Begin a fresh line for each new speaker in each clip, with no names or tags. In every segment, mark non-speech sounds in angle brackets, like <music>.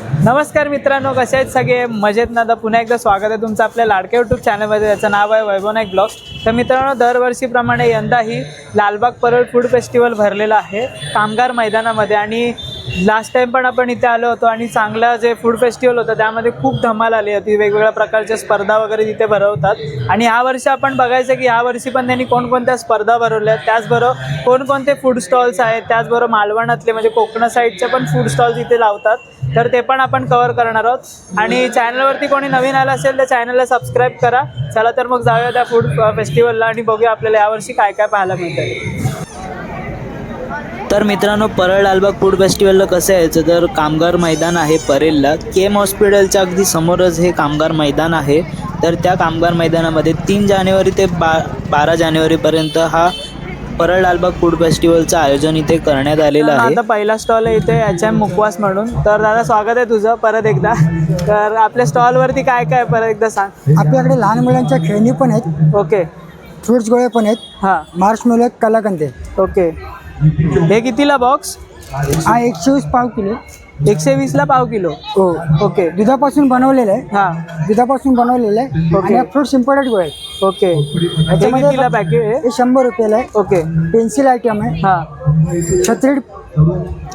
नमस्कार मित्रांनो कसे आहेत सगळे? मजेत ना? तर पुन्हा एकदा स्वागत आहे तुमचं आपल्या लाडक्या यूट्यूब चॅनलमध्ये त्याचं नाव आहे वैभव नाईक ब्लॉग तर मित्रांनो दरवर्षीप्रमाणे यंदाही लालबाग परळ फूड फेस्टिवल भरलेलं आहे. कामगार मैदानामध्ये. आणि लास्ट टाईम पण आपण इथे आलो होतो आणि चांगलं जे फूड फेस्टिवल होतं त्यामध्ये खूप धमाल आली होती. वेगवेगळ्या प्रकारच्या स्पर्धा वगैरे तिथे भरवतात. आणि यावर्षी आपण बघायचं की यावर्षी पण त्यांनी कोणकोणत्या स्पर्धा भरवल्या आहेत. त्याचबरोबर कोणकोणते फूड स्टॉल्स आहेत. त्याचबरोबर मालवणातले म्हणजे कोकण साईडचे पण फूड स्टॉल्स इथे लावतात. तर ते पण आपण कव्हर करणार आहोत. आणि चॅनलवरती कोणी नवीन आलं असेल तर चॅनलला सबस्क्राईब करा. चला तर मग जाऊया त्या फूड फेस्टिवलला आणि बघूया आपल्याला यावर्षी काय काय पाहायला मिळतं तर मित्रांनो परळ लालबाग फूड फेस्टिवलला कसं यायचं तर कामगार मैदान आहे परेलला. केम हॉस्पिटलच्या अगदी समोरच हे कामगार मैदान आहे. तर त्या कामगार मैदानामध्ये तीन जानेवारी ते बा बारा जानेवारीपर्यंत हा परळ लालबाग फूड फेस्टिवलचं आयोजन इथे करण्यात आलेलं आहे. आता पहिला स्टॉल आहे इथे एच एम मुखवास म्हणून. तर दादा स्वागत आहे तुझं परत एकदा. तर आपल्या स्टॉलवरती काय काय परत एकदा सांग.
आपल्याकडे लहान मुलांच्या खेळणी पण आहेत.
ओके.
फ्रुट्स गोळे पण आहेत.
हां.
मार्च आहेत कलाकंदे
ओके. हे कितीला बॉक्स
हा एकशे वीस पाव किलो.
एकशे वीसला पाव किलो.
हो.
ओके.
दुधापासून बनवलेलं आहे.
हां.
दुधापासून बनवलेलं आहे.
ओके.
आणि इम्पोर्टेड गोळे आहेत
ओके. हे कितीला पॅकेट आहे?
हे शंभर रुपयाला आहे.
ओके.
पेन्सिल आयटम आहे.
हां.
छत्री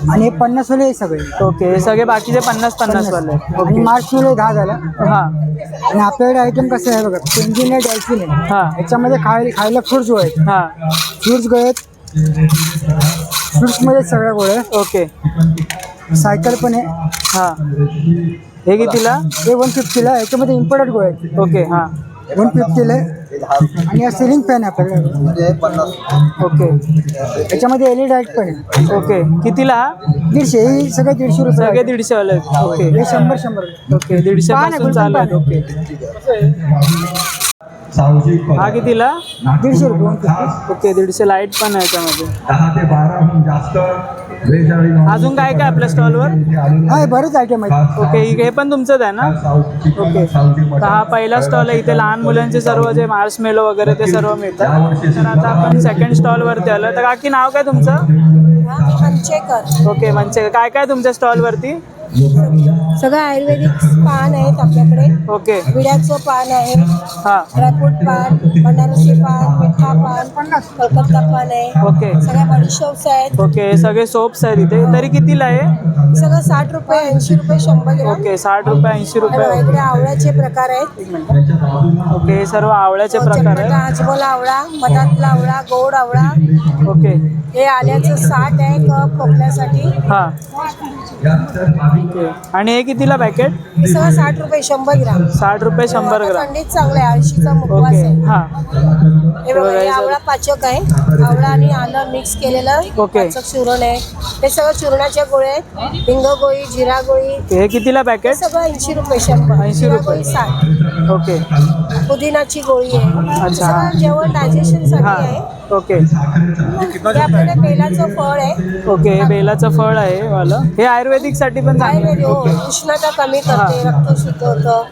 आणि हे पन्नास वाले आहे सगळे.
ओके. हे सगळे बाकीचे पन्नास पन्नास वाले आहेत.
आणि
ओके.
मार्च मिळू दहा झाला.
हां.
आणि आपल्याकडे आयटम कसं आहे बघा पेन्सिल आहे डॅल्फिन आहे
हां.
याच्यामध्ये खाय खायला फ्रुट्स गोळे आहेत.
हां.
फ्रुट्स गोळे आहेत. फ्रुट्समध्ये सगळ्या गोळे
ओके.
सायकल पण आहे.
हां. हे कितीला
हे वन फिफ्टीला आहे. याच्यामध्ये इम्पोर्टेड गोळे आहेत.
ओके हां.
वन फिफ्टीला आहे. आणि हा सिलिंग फॅन आहे आपल्याकडे.
ओके.
याच्यामध्ये एल ई लाइट पण आहे.
ओके. कितीला?
दीडशे. ही सगळे दीडशे रुपये
सगळे
आहे.
दीडशे वाले. ओके.
हे शंभर शंभर. रुपये.
ओके. दीडशे
आहे,
पासून चालू आहेत. ओके. हा कितीला?
दीडशे रुपये.
ओके दीडशे लाइट पण आहे त्यामध्ये.
दहा ते बाराहून जास्त
अजून काय काय आपल्या स्टॉलवर?
बरेच आयटम आहेत.
ओके हे पण तुमचंच आहे ना? ओके. तर हा पहिला स्टॉल आहे इथे लहान मुलांचे सर्व जे मार्स मेलो वगैरे ते सर्व मिळतात. तर आता आपण सेकंड स्टॉलवरती आलो. तर काकी नाव काय तुमचं? ओके म्हणजे काय काय तुमच्या स्टॉलवरती
सगळं आयुर्वेदिक पान आहेत आपल्याकडे.
ओके.
विड्याचं पान आहे
हां.
ड्रायफ्रूट पान बनारसी पान मिठा पान कलकत्ता पान आहे.
ओके.
सगळ्या बडीशोप्स आहेत.
ओके हे सगळे सोप्स आहेत इथे. तरी कितीला आहे?
सगळं साठ रुपये ऐंशी रुपये शंभर ग्राम.
ओके साठ रुपये ऐंशी
आणि
रुपये
इकडे आवळ्याचे प्रकार आहेत.
एक ओके हे सर्व आवळ्याचे प्रकार
चटपटा
आहेत.
आजबोल आवळा मधातला आवळा गोड आवळा.
ओके.
हे आल्याचं साठ आहे कप खोकल्यासाठी.
हां. ओके. आणि हे कितीला पॅकेट
सगळं साठ रुपये शंभर ग्राम.
साठ रुपये शंभर ग्राम.
थंडीत चांगलं आहे आळशीचा मुखवास
ओके
आहे
हां.
हे बघा हे आवळा पाचक आहे. आवळा आणि आलं मिक्स केलेलं.
ओके.
पाचक चूर्ण आहे. हे सगळं चूर्णाच्या गोळे आहेत. हिंग गोळी जिरा गोळी.
हे कितीला
हे
पॅकेट
सगळं ऐंशी रुपये शंभर.
80
जिरा
रुपये.
गोळी साठ.
ओके.
पुदिनाची गोळी आहे.
अच्छा.
सगळं जेवण डायजेशनसाठी
हां.
आहे.
ओके.
हे बेलाचं फळ आहे.
ओके हे बेलाचं फळ आहे वालं. हे आयुर्वेदिकसाठी पण
आयुर्वेद
चांगलं
हो. उष्णता कमी करते रक्त शुद्ध होतं.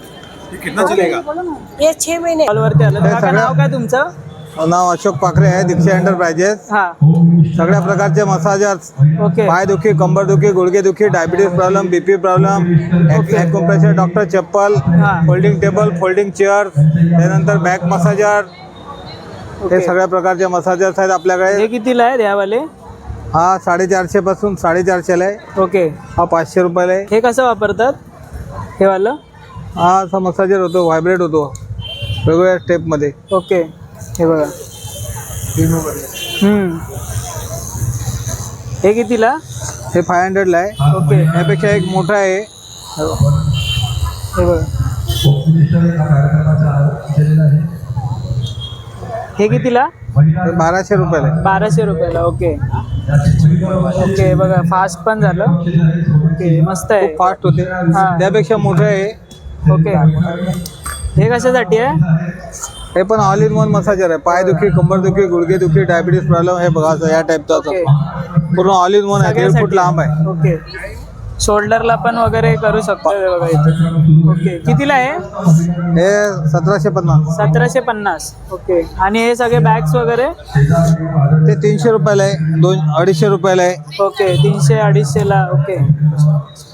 हे छे महिने.
आलं. काका नाव काय तुमचं?
नाव अशोक पाखरे आहे दीक्षा एंटरप्राइजेस
हां.
सगळ्या प्रकारचे मसाजर्स
ओके.
पायदुखी कंबरदुखी गुडघेदुखी diabetes problem BP problem
okay.
Compressor doctor चप्पल
हां.
फोल्डिंग टेबल फोल्डिंग चेअर त्यानंतर बॅक मसाजर
ओके.
हे सगळ्या प्रकारचे मसाजर्स आहेत
हे
आपल्याकडे
कितीला आहे यावाले?
हा साडेचारशे पासून साडेचारशेला आहे.
ओके.
हा पाचशे रुपयाला आहे.
हे कसं वापरतात? हे वालं?
हा असा मसाजर होतो व्हायब्रेट होतो. वेगवेगळ्या स्टेपमध्ये
ओके. हे बघा. हम्म. हे कितीला?
हे फाय हंड्रेडला आहे.
ओके.
यापेक्षा एक मोठा आहे.
हे बघा. हे कितीला?
हे बाराशे रुपयाला आहे.
बाराशे रुपयाला ओके. ओके बघा फास्ट पण झालं. ओके मस्त आहे.
फास्ट होते. त्यापेक्षा मोठं आहे.
ओके. हे कशासाठी आहे?
हे पण ऑल इन वन मसाजर आहे. पायदुखी कंबरदुखी गुडघेदुखी डायबिटीस प्रॉब्लेम हे बघा असं या टाईपचं पूर्ण ऑल इन वन आहे. दीड फूट लांब आहे.
ओके. शोल्डरला पण वगैरे करू शकतो. हे बघा इथे. ओके कितीला आहे?
हे सतराशे पन्नास.
सतराशे पन्नास. ओके. आणि हे सगळे बॅग्स वगैरे?
ते तीनशे रुपयाला आहे दोन अडीचशे रुपयाला आहे.
ओके तीनशे अडीचशेला ओके.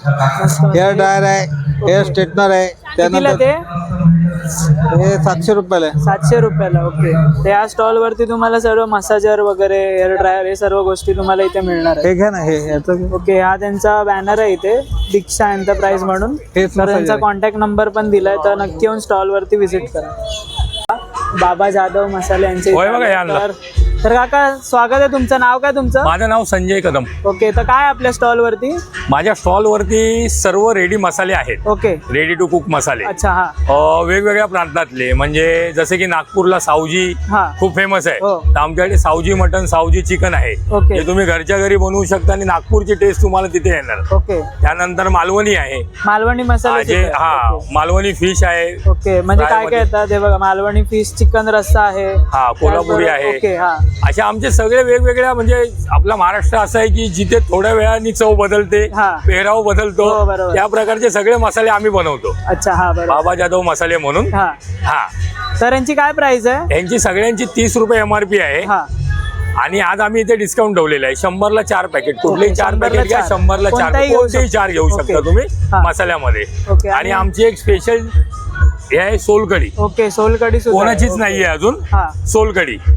मस्त
हेअर ड्रायर आहे हेअर स्ट्रेटनर आहे
कितीला
त्यानंतर
ते?
हे सातशे रुपयाला आहे
सातशे रुपयाला ओके त्या स्टॉल वरती तुम्हाला सर्व मसाजर वगैरे हेअर ड्रायर हे सर्व गोष्टी तुम्हाला इथे मिळणार आहे
हे घ्या ना हे याचं घे.
ओके हा त्यांचा बॅनर आहे इथे दीक्षा एंटरप्राइज म्हणून
हेच
तर त्यांचा
आहे.
कॉन्टॅक्ट नंबर पण दिलाय तर नक्की येऊन स्टॉल वरती व्हिजिट करा बाबा जाधव मसाले यांचे
होय बघा, या आणला.
तर तर काका स्वागत आहे तुमचं. नाव काय तुमचं?
माझं नाव संजय कदम.
ओके तर काय आपल्या स्टॉल वरती?
माझ्या स्टॉलवरती सर्व रेडी मसाले आहेत.
ओके.
रेडी टू कुक मसाले.
अच्छा हा.
अ, वेगवेगळ्या प्रांतातले. म्हणजे जसे की नागपूरला सावजी
हा.
खूप फेमस आहे.
हो.
तर आमच्याकडे सावजी मटन सावजी चिकन आहे.
ओके.
जे तुम्ही घरच्या घरी बनवू शकता आणि नागपूरची टेस्ट तुम्हाला तिथे येणार.
ओके.
त्यानंतर मालवणी आहे.
मालवणी मसाले
जे. हा
ओके.
मालवणी फिश आहे.
ओके म्हणजे काय काय
फ्रायमध्ये.
येतात? हे बघा मालवणी फिश चिकन रस्सा आहे.
हा, कोल्हापुरी
त्याचबरोबर-
आहे.
ओके हा.
असे आमचे सगळे वेगवेगळ्या म्हणजे आपला महाराष्ट्र असं आहे की जिथे थोड्या वेळाने चव बदलते
हा.
पेहराव
हो,
बदलतो
बरोबर.
त्या प्रकारचे सगळे मसाले आम्ही बनवतो
अच्छा हा
बाबा जाधव मसाले म्हणून
हा
हा
तर यांची काय प्राइस आहे
यांची सगळ्यांची तीस रुपये एम आर पी आहे
हा
आणि आज आम्ही इथे डिस्काउंट ठेवलेलं आहे शंभरला चार पॅकेट कुठलेही चार पॅकेट घ्या. शंभरला चार
कोणताही.
चार घेऊ शकता. तुम्ही
हा.
मसाल्यामध्ये आणि- आमची एक स्पेशल हे आहे सोलकढी
ओके सोलकडी सुद्धा आहे.
कोणाचीच. नाहीये अजून
हा.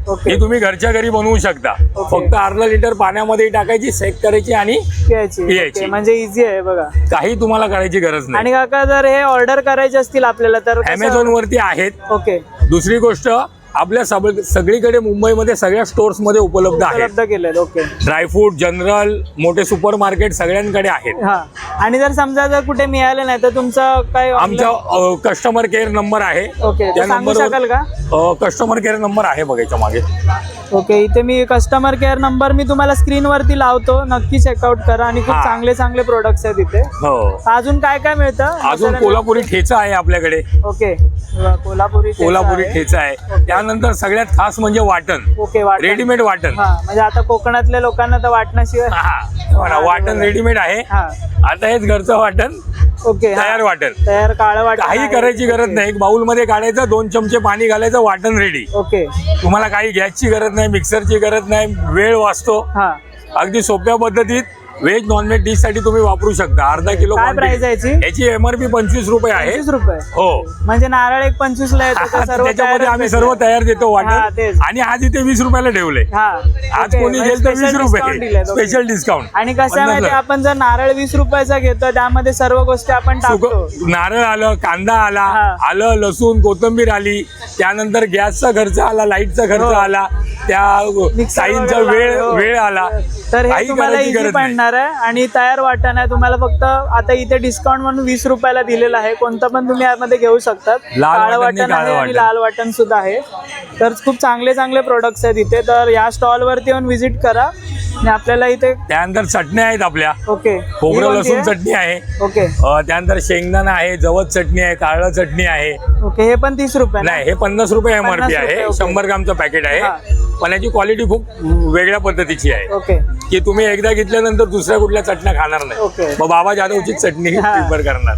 ओके.
ही तुम्ही घरच्या घरी बनवू शकता
ओके.
फक्त अर्धा लिटर पाण्यामध्ये टाकायची सेक करायची आणि
प्यायची
प्यायची.
ओके, म्हणजे इझी आहे बघा
काही तुम्हाला करायची गरज नाही
आणि काका जर हे ऑर्डर करायचे असतील आपल्याला तर कसं-
अमेझॉन वरती आहेत
ओके
दुसरी गोष्ट आपल्या सगळीकडे मुंबईमध्ये सगळ्या स्टोर्समध्ये उपलब्ध आहेत.
उपलब्ध ओके
ड्रायफ्रूट जनरल मोठे सुपर मार्केट सगळ्यांकडे आहेत.
हा. आणि जर समजा जर कुठे मिळालं नाही तर तुमचं काय
आमचा कस्टमर केअर नंबर आहे.
ओके, ते सांगू शकाल का?
कस्टमर केअर नंबर आहे बघायच्या मागे.
ओके इथे मी कस्टमर केअर नंबर मी तुम्हाला स्क्रीन वरती लावतो. नक्की चेकआउट करा आणि खूप
हा.
चांगले चांगले प्रोडक्ट्स आहेत इथे.
हो.
अजून काय काय मिळतं?
अजून कोल्हापुरी ठेचा आहे आपल्याकडे.
ओके कोल्हापुरी ठेचा
कोल्हापुरी
आहे.
ठेचा आहे. त्यानंतर सगळ्यात खास म्हणजे वाटण.
ओके वाटण.
रेडीमेड वाटण.
हा म्हणजे आता कोकणातल्या लोकांना तर वाटण्याशिवाय
हा, वाटण रेडीमेड आहे.
हा.
आता हेच घरचं वाटण.
ओके हा.
तयार वाटण.
तयार काळं वाटण
काही
आहे.
करायची गरज. नाही. एक बाउलमध्ये काढायचं दोन चमचे पाणी घालायचं वाटण रेडी
ओके
तुम्हाला काही गॅसची गरज नाही. मिक्सरची गरज नाही वेळ वाचतो.
हा.
अगदी सोप्या पद्धतीत व्हेज नॉनव्हेज डिशसाठी तुम्ही वापरू शकता. अर्धा किलो
काय price आहे याची?
याची एमआरपी पंचवीस रुपये आहे.
पंचवीस रुपये.
हो.
म्हणजे नारळ एक पंचवीस ला येतो तर <laughs> सर्व
त्याच्यामध्ये
तयारच
आम्ही. सर्व तयार देतो
हा,
वाटण
तेच.
आणि आज इथे वीस रुपयाला ठेवले.
हा.
आज
ओके,
कोणी
म्हणजे
घेईल तर वीस
discount
रुपये. स्पेशल डिस्काउंट
आणि कसं आहे माहिती आपण जर नारळ वीस रुपयाचा घेतो त्यामध्ये सर्व गोष्टी आपण टाकतो.
नारळ आलं कांदा आला
हा.
आलं लसूण कोथिंबीर आली त्यानंतर गॅसचा खर्च आला लाईटचा खर्च
हो.
आला त्या
वगैरे
वेळ
लागतो.
वेळ आला.
तर हे
काही
तुम्हाला
करायची
इझी
गरज नाही.
पडणार. आहे आणि तयार वाटण आहे तुम्हाला फक्त आता इथे डिस्काउंट म्हणून वीस रुपयाला दिलेलं आहे. कोणतं पण तुम्ही यामध्ये घेऊ शकतात.
लाल
काळं
वाटण
आहे
काळं
आणि. लाल वाटण सुद्धा आहे. तर खूप चांगले चांगले प्रोडक्ट्स आहेत इथे. तर या स्टॉल वरती येऊन व्हिजिट करा. आणि आपल्याला इथे
त्यानंतर चटण्या आहेत आपल्या.
ओके.
खोबरं लसूण? चटणी आहे.
ओके.
त्यानंतर शेंगदाणा आहे जवत चटणी आहे कारळ चटणी आहे.
ओके. हे पण तीस रुपये?
नाही हे पन्नास रुपये एमआरपी
50 रुपये,
आहे. शंभर ग्रामचं पॅकेट आहे.
हा.
पण याची क्वालिटी खूप वेगळ्या पद्धतीची आहे.
ओके
की तुम्ही एकदा घेतल्यानंतर दुसऱ्या कुठल्या चटण्या खाणार नाही. मग बाबा जाधवची चटणी. प्रिफर करणार.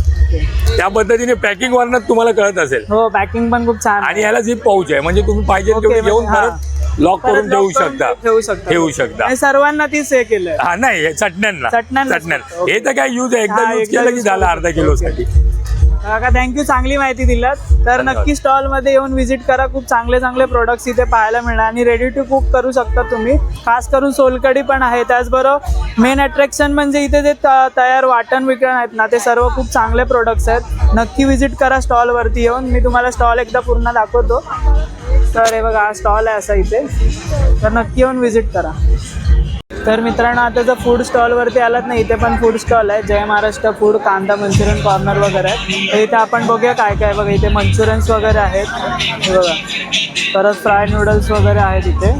त्या पद्धतीने पॅकिंग वरनं तुम्हाला कळत असेल.
हो पॅकिंग पण खूप छान
आणि याला झिप पाऊच आहे. म्हणजे तुम्ही पाहिजे तेवढी घेऊन
म्हणजे
परत लॉक करून ठेवू शकता.
ठेवू शकता.
ठेवू शकता.
आणि सर्वांना तीच हे केलंय.
हा नाही चटण्यांना.
चटण्यांना.
हे तर काय यूज आहे. एकदा यूज केलं की झालं अर्धा. किलो साठी
काका थँक्यू चांगली माहिती दिलात. तर नक्की स्टॉलमध्ये येऊन व्हिजिट करा. खूप चांगले चांगले प्रोडक्ट्स इथे पाहायला मिळणार. आणि रेडी टू कुक करू शकता तुम्ही. खास करून सोलकडी पण आहे. त्याचबरोबर मेन अट्रॅक्शन म्हणजे इथे जे त- तयार वाटण विकण आहेत ना ते सर्व खूप चांगले प्रोडक्ट्स आहेत. नक्की व्हिजिट करा स्टॉल वरती येऊन. मी तुम्हाला स्टॉल एकदा पूर्ण दाखवतो. तर हे बघा हा स्टॉल आहे असा इथे. तर नक्की येऊन व्हिजिट करा. तर मित्रांनो आता जर फूड स्टॉलवरती आलात ना इथे पण फूड स्टॉल आहे. जय महाराष्ट्र फूड कांदा मंचुरियन कॉर्नर वगैरे आहे तर इथे आपण बघूया काय काय बघा. इथे मंचुरियन्स वगैरे आहेत. बघा. परत फ्राय नूडल्स वगैरे आहेत इथे.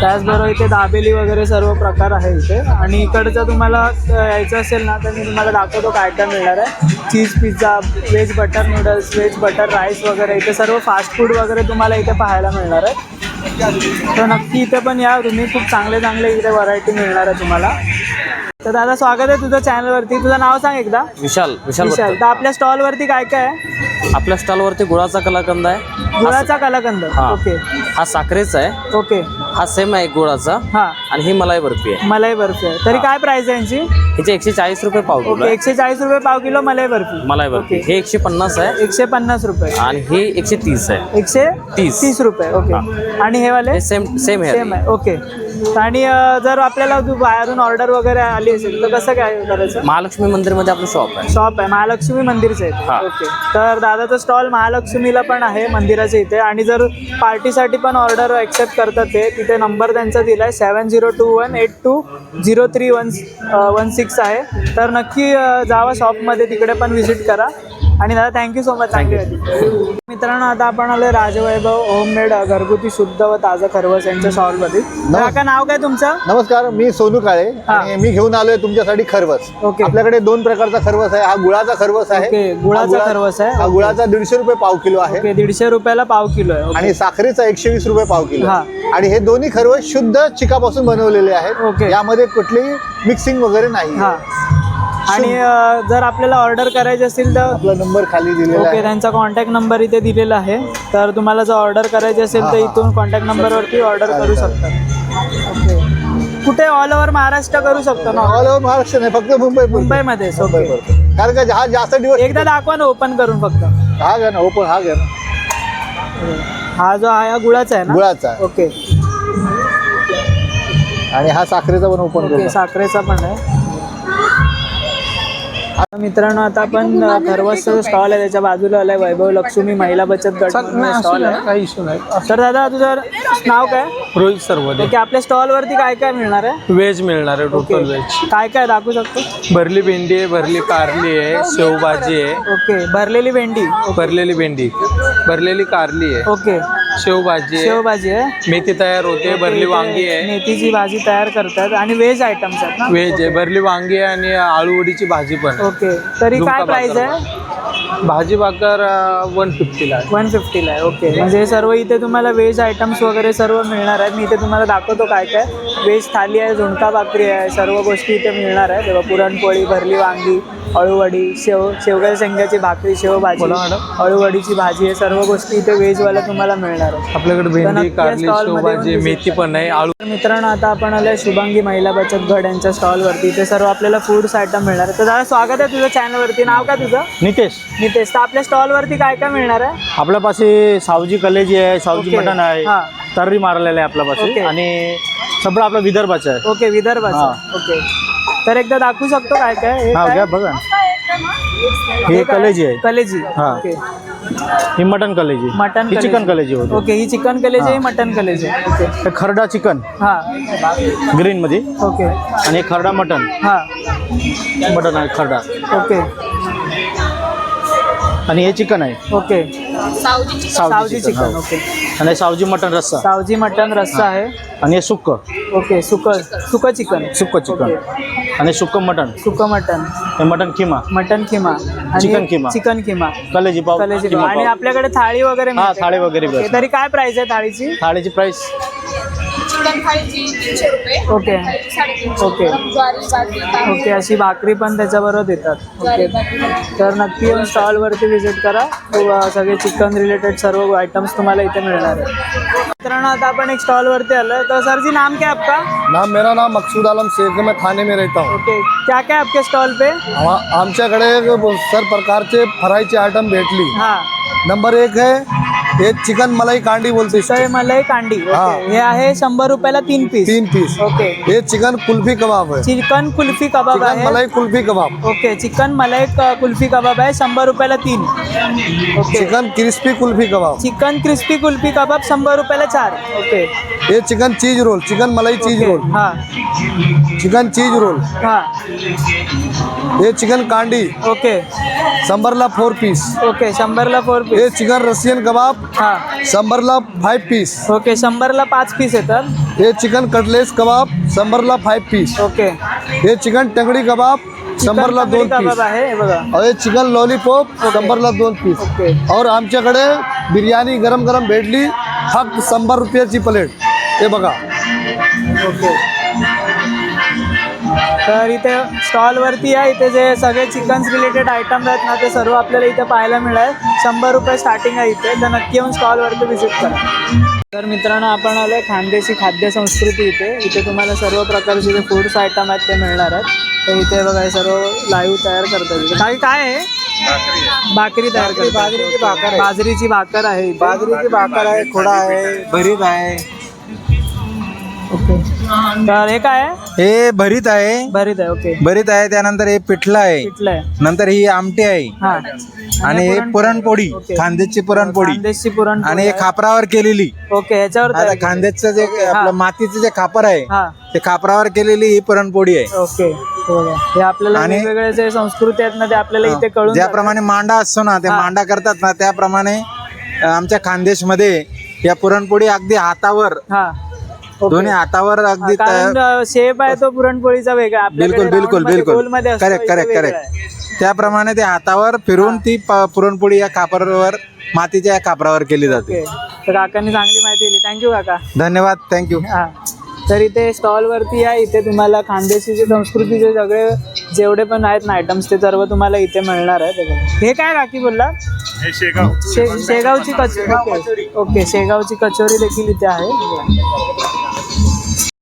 त्याचबरोबर इथे दाबेली वगैरे सर्व प्रकार आहे इथे. आणि इकडचं तुम्हाला यायचं असेल ना तर मी तुम्हाला दाखवतो काय काय मिळणार आहे. Cheese pizza veg butter noodles veg butter rice वगैरे. इथे सर्व फास्ट फूड वगैरे तुम्हाला इथे पाहायला मिळणार आहे. तर नक्की इथे पण या. तुम्ही खूप चांगले चांगले इथे व्हरायटी मिळणार आहे तुम्हाला. तर दादा स्वागत आहे तुझं चॅनलवरती तुझं नाव सांग एकदा.
विशाल विशाल
विशाल. तर आपल्या स्टॉलवरती काय काय आहे.
आपल्या स्टॉलवरती गुळाचा कलाकंद आहे.
गुळाचा कलाकंद.
हा.
ओके.
हा साखरेचा आहे.
ओके.
हा सेम आहे गुळाचा.
हा.
आणि ही मलाई बर्फी आहे.
मलाई बर्फी आहे. तरी काय प्राइस आहे यांची?
हिचे एकशे चाळीस रुपये पाव किलो
ओके
आहे.
एकशे चाळीस रुपये पाव किलो मलाई बर्फी.
मलाई बर्फी.
ओके.
हे एकशे पन्नास आहे.
एकशे पन्नास रुपये.
आणि ही एकशे तीस आहे.
एकशे
तीस.
तीस रुपये. ओके. आणि हे वाले?
हे सेम सेम
सेम
आहे
आहे. ओके. आणि जर आपल्याला बाहेरून ऑर्डर वगैरे आली असेल तर कसं काय करायचं?
महालक्ष्मी मंदिरमध्ये आपलं शॉप आहे.
शॉप आहे. महालक्ष्मी मंदिरचं. आहे ओके तर दादाचं स्टॉल महालक्ष्मीला पण आहे मंदिराच्या इथे. आणि जर पार्टीसाठी पण ऑर्डर ॲक्सेप्ट करतात ते तिथे नंबर त्यांचा दिला आहे seven zero two one eight two zero three one one six आहे. तर नक्की जावा शॉपमध्ये तिकडे पण व्हिजिट करा. आणि दादा थँक्यू सो मच चांगली होती मित्रांनो आता आपण आलो राजवैभव होममेड घरगुती शुद्ध व ताजं खरवस यांच्या स्टॉलमध्ये काका नाव काय तुमचं
नमस्कार मी सोनू काळे. आणि मी घेऊन आलोय तुमच्यासाठी खरवस
ओके.
आपल्याकडे दोन प्रकारचा खरवस आहे हा गुळाचा खरवस आहे
गुळाचा
गुळा-
खरवस आहे.
हा. गुळाचा दीडशे रुपये पाव किलो आहे
दीडशे रुपयाला पाव किलो आहे.
आणि साखरेचा एकशे वीस रुपये पाव किलो
हा.
आणि हे दोन्ही खरवस शुद्ध चिकापासून बनवलेले आहेत
ओके.
यामध्ये कुठलीही मिक्सिंग वगैरे नाही
हा आणि अ, जर आपल्याला ऑर्डर करायची असेल तर
आपला नंबर खाली दिलेला
ओके
आहे.
त्यांचा कॉन्टॅक्ट नंबर इथे दिलेला आहे. तर तुम्हाला जर ऑर्डर करायची असेल तर इथून कॉन्टॅक्ट नंबरवरती ऑर्डर करू शकता. ओके. कुठे? ऑल ओव्हर महाराष्ट्र करू शकतो ना?
ऑल ओव्हर महाराष्ट्र नाही फक्त मुंबई
मुंबईमध्येच
मुंबई पुरतं. कारण का हा जास्त दिवस
एकदा दाखवा ना ओपन करून फक्त.
हा घ्या ना ओपन हा घ्या ना.
हा जो आहे हा गुळाचा आहे ना?
गुळाचा आहे.
ओके.
आणि हा साखरेचा पण ओपन
ओके
करू
साखरेचा पण आहे. आता मित्रांनो आता आपण खरवसचा स्टॉल आहे त्याच्या बाजूला आलाय वैभव लक्ष्मी महिला बचत गट स्टॉल आहे.
काही इश्यू नाही.
तर दादा तुझं नाव काय?
रोहित सर्वदे
ओके आपल्या स्टॉलवरती काय काय मिळणार आहे?
व्हेज मिळणार आहे टोटल व्हेज
काय काय दाखवू शकतो?
भरली भेंडी आहे भरली कारली आहे शेवभाजी आहे.
ओके भरलेली भेंडी.
भरलेली भेंडी. भरलेली कारली आहे.
ओके.
शेवभाजी
शेवभाजी आहे.
मेथी तयार होते भरली वांगी आहे.
मेथीची भाजी तयार करतात. आणि व्हेज आयटम्स आहेत
व्हेज आहे भरली वांगी आहे आणि आळूवडीची भाजी पण.
ओके. तरी काय प्राइस आहे?
भाजी भाकर वन फिफ्टीला आहे.
वन फिफ्टीला आहे ओके. म्हणजे सर्व इथे तुम्हाला व्हेज आयटम्स वगैरे सर्व मिळणार आहेत. मी इथे तुम्हाला दाखवतो काय काय. व्हेज थाली आहे झुणका भाकरी आहे सर्व गोष्टी इथे मिळणार आहे. तेव्हा पुरणपोळी भरली वांगी अळूवडी शेव शेवग्या शेंग्याची भाकरी शेवभाजी
बोला मॅडम.
अळूवडीची भाजी आहे सर्व गोष्टी इथे व्हेजवाल्या तुम्हाला मिळणार आहे
आपल्याकडे शेवभाजी मेथी पण आहे. आळू
मित्रांनो आता आपण आलोय शुभांगी महिला बचत गट यांच्या स्टॉलवरती इथे सर्व आपल्याला फूड्स आयटम मिळणार आहे. तर दादा स्वागत आहे तुझं चॅनलवरती नाव काय तुझं?
नितेश.
नितेश. तर आपल्या स्टॉलवरती काय काय मिळणार आहे?
आपल्यापाशी सावजी कलेजी आहे सावजी. मटण आहे
हा.
तर्री मारलेलं आहे आपल्यापाशी. आणि सगळं आपलं विदर्भाचं आहे.
ओके विदर्भाचं. ओके. तर एकदा दाखवू शकतो काय काय हे
हा
काय?
घ्या बघा.
हे
ही
काय?
कलेजी आहे.
कलेजी.
हा.
ओके.
ही मटन कलेजी.
मटन
ही चिकन कलेजी होती.
ओके ही चिकन कलेजी ही. मटन कलेजी ओके.
हे खरडा चिकन.
हा.
ग्रीन मध्ये
ओके.
आणि हे खरडा मटन
हा.
मटन आहे खरडा.
ओके.
आणि हे चिकन आहे.
ओके.
सावजी चिकन.
चिकन
हो.
ओके.
आणि सावजी मटन रस्सा.
सावजी मटन रस्सा आहे.
आणि हे सुक्क.
ओके सुक सुक चिकन.
सुक्क चिकन. आणि सुक्क मटन.
सुक मटन.
हे मटन किमा
मटन किमा आणि
चिकन किमा.
चिकन किमा
कलेजी पाव
कलेजी आणि. आपल्याकडे थाळी वगैरे
हा, थाळी? वगैरे.
तरी काय प्राइस आहे थाळीची?
थाळीची प्राइस
चिकन थाळीची तीनशे रुपये.
ओके.
थाळीची साडेतीनशे
ओके.
ज्वारी बाजरी तांदूळ,
ओके अशी भाकरी पण त्याच्याबरोबर देतात.
ज्वारी
ओके.
बाजरी
तर नक्की येऊन स्टॉलवरती व्हिजिट करा. सगळे चिकन रिलेटेड सर्व आइटम्स तुम्हाला इथे मिळणार आहे मित्रांनो आता आपण एक स्टॉलवरती आलो. तो सर जी नाम क्या है आपका?
नाम मेरा नाम मकसूद आलम शेख है. मैं थाने में रहता हूँ.
ओके. क्या क्या आपके स्टॉल पे?
आम- आमच्याकडे सर प्रकारचे फ्रायचे आयटम भेटली.
हाँ.
नंबर एक है हे चिकन मलाई कांडी बोलते
तर मलाई कांडी
हा.
ओके. हे. आहे शंभर रुपयाला तीन पीस
तीन पीस
ओके.
हे चिकन कुल्फी कबाब है
चिकन कुल्फी कबाब
चिकन
आहे.
मलाई कुल्फी कबाब.
ओके चिकन मलाई क- कुल्फी कबाब आहे शंभर रुपयाला तीन. Okay.
Chicken crispy kulfi kebab.
Chicken crispy kulfi kebab शंभर रुपयाला चार. ओके.
हे chicken cheese roll chicken malai cheese
okay
roll.
हा.
Chicken cheese roll.
हा.
हे चिकन कांडी.
ओके.
शंभरला फोर पीस
ओके शंभरला फोर
हे
पीस
चिकन रशियन कबाब.
हा.
शंभरला फाईव्ह पीस
ओके शंभरला पाच पीस येतात.
हे चिकन कटलेस कबाब शंभरला फाईव्ह पीस
ओके
हे चिकन टंगडी कबाब शंभरला दोन पीस
कबाब आहे हे बघा.
और हे चिकन लॉलीपॉप शंभरला दोन पीस
ओके
और आमच्याकडे बिर्याणी गरम गरम भेटली फक्त शंभर रुपयाची प्लेट हे बघा.
ओके तर इथे स्टॉलवरती आहे. इथे जे सगळे चिकन्स रिलेटेड आयटम आहेत ना ते सर्व आपल्याला इथे पाहायला मिळेल शंभर रुपये स्टार्टिंग आहे इथे. तर नक्की येऊन स्टॉलवरती व्हिजिट करा. तर मित्रांनो आपण आलो आहे खानदेशी खाद्य संस्कृती इथे. इथे तुम्हाला सर्व प्रकारचे जे फूड्स आयटम आहेत ते मिळणार आहेत. तर इथे बघा सर्व लाईव्ह तयार करतात इथे. काय काय आहे? भाकरी तयार करतात.
बाजरीची भाकर आहे.
बाजरीची भाकर आहे.
बाजरीची भाकर आहे खोडा आहे भरीत आहे.
तर हे काय आहे?
हे भरीत आहे.
भरीत आहे ओके.
भरीत आहे त्यानंतर हे पिठलं आहे.
पिठलं आहे.
नंतर ही आमटी आहे.
हा.
आणि हे पुरणपोळी.
ओके.
खानदेशची पुरणपोळी.
पुरण
आणि हे खापरावर केलेली.
ओके ह्याच्यावर
आता
तयार केली.
खानदेशचं जे आपलं मातीचं जे खापर आहे
हा.
ते खापरावर केलेली ही पुरणपोळी आहे.
ओके. हे बघा. हे आपल्याला
आणि-
वेगवेगळे जे संस्कृती आहेत ना ते आपल्याला इथे कळून.
ज्याप्रमाणे मांडा असतो ना ते. मांडा करतात ना त्याप्रमाणे अ, आमच्या खानदेशमध्ये या पुरणपोळी अगदी हातावर
हा.
दोन्ही हातावर अगदी
कारण शेप आहे तो पुरणपोळीचा वेगळा.
बिलकुल बिलकुल बिलकुल. Correct correct correct. त्याप्रमाणे ते हातावर फिरून ती प- पुरणपोळी या खापरावर मातीच्या या खापरावर केली जाते.
तर काकांनी चांगली माहिती दिली. थँक्यू काका.
धन्यवाद. थँक्यू
हा. तर इथे स्टॉलवरती आहे इथे तुम्हाला खानदेशीची संस्कृतीचे सगळे जेवढे पण आहेत ना आयटम्स ते सर्व तुम्हाला इथे मिळणार आहे. हे काय काकी बोलला? शे शेगावची कचोरी. ओके शेगावची कचोरी देखील इथे आहे.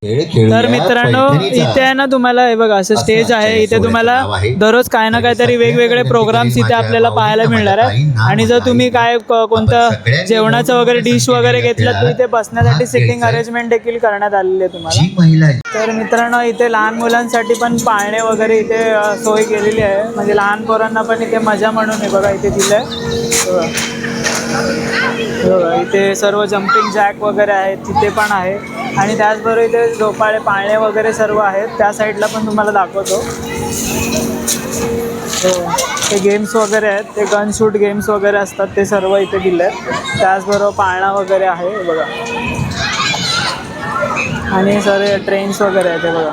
तर मित्रांनो इथे आहे ना तुम्हाला हे बघा असं स्टेज आहे. इथे तुम्हाला दररोज काय ना काहीतरी वेगवेगळे प्रोग्राम्स इथे आपल्याला पाहायला मिळणार आहे आणि जर तुम्ही काय कोणतं जेवणाचं वगैरे डिश वगैरे घेतलं तर इथे बसण्यासाठी सिटिंग अरेंजमेंट देखील करण्यात आलेली आहे तुम्हाला. तर मित्रांनो इथे लहान मुलांसाठी पण पाळणे वगैरे इथे सोय केलेली आहे. म्हणजे लहान पोरांना पण इथे मजा म्हणून आहे बघा इथे दिलं आहे इथे सर्व जम्पिंग जॅक वगैरे आहेत तिथे पण आहे. आणि त्याचबरोबर इथे झोपाळे पाळणे वगैरे सर्व आहेत. त्या साईडला पण तुम्हाला दाखवतो. हो, ते गेम्स वगैरे आहेत. ते गन शूट गेम्स वगैरे असतात ते सर्व इथे दिले आहेत त्याचबरोबर पाळणा वगैरे आहे बघा. आणि सर ट्रेन्स वगैरे आहेत बघा.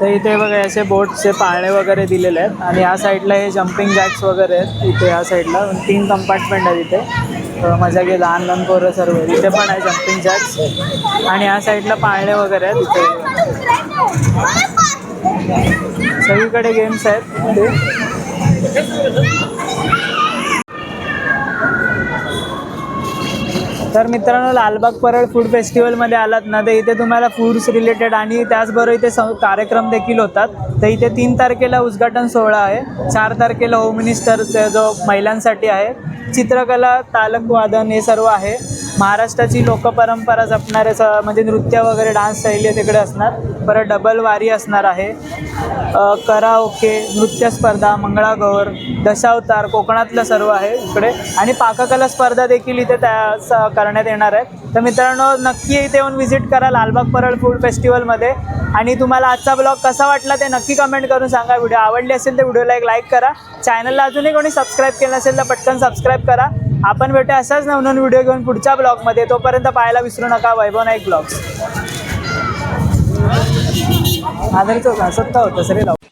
तर इथे बघा असे बोटचे पाळणे वगैरे दिलेले आहेत. आणि या साईडला हे जम्पिंग जॅक्स वगैरे आहेत. इथे या साईडला. तीन कंपार्टमेंट आहेत इथे. मजा की लहान लहान पोरं सर्व इथे पण आहे जम्पिंग जॅक्स आणि या साईडला पाळणे वगैरे आहेत इथे. सगळीकडे गेम्स आहेत. तर मित्रांनो लालबाग परळ फूड फेस्टिवलमध्ये आलात ना तर इथे तुम्हाला फूड्स रिलेटेड आणि त्याचबरोबर इथे स कार्यक्रम देखील होतात. तर इथे तीन तारखेला उद्घाटन सोहळा आहे. चार तारखेला होम मिनिस्टरचा जो महिलांसाठी आहे चित्रकला तालक वादन हे सर्व आहे. महाराष्ट्राची लोकपरंपरा जपणारे स म्हणजे नृत्य वगैरे डान्स शैली तिकडे असणार. परत डबल वारी असणार आहे. करा कराओके नृत्य स्पर्धा मंगळागौर दशावतार कोकणातलं सर्व आहे इकडे. आणि पाककला स्पर्धा देखील इथे त्या स- करण्यात येणार आहेत. तर मित्रांनो नक्की इथे येऊन व्हिजिट करा लालबाग परळ फूड फेस्टिवलमध्ये आणि तुम्हाला आजचा ब्लॉग कसा वाटला ते नक्की कमेंट करून सांगा. व्हिडिओ आवडली असेल तर व्हिडिओला एक लाईक करा. चॅनलला अजूनही कोणी सबस्क्राईब केलं असेल तर पटकन सबस्क्राईब करा. आपण भेटूया असाच नवनवीन व्हिडिओ घेऊन पुढच्या ब्लॉगमध्ये तोपर्यंत पाहायला विसरू नका वैभव नाईक ब्लॉग्स आदरचं सत्ता होतं सरे लाव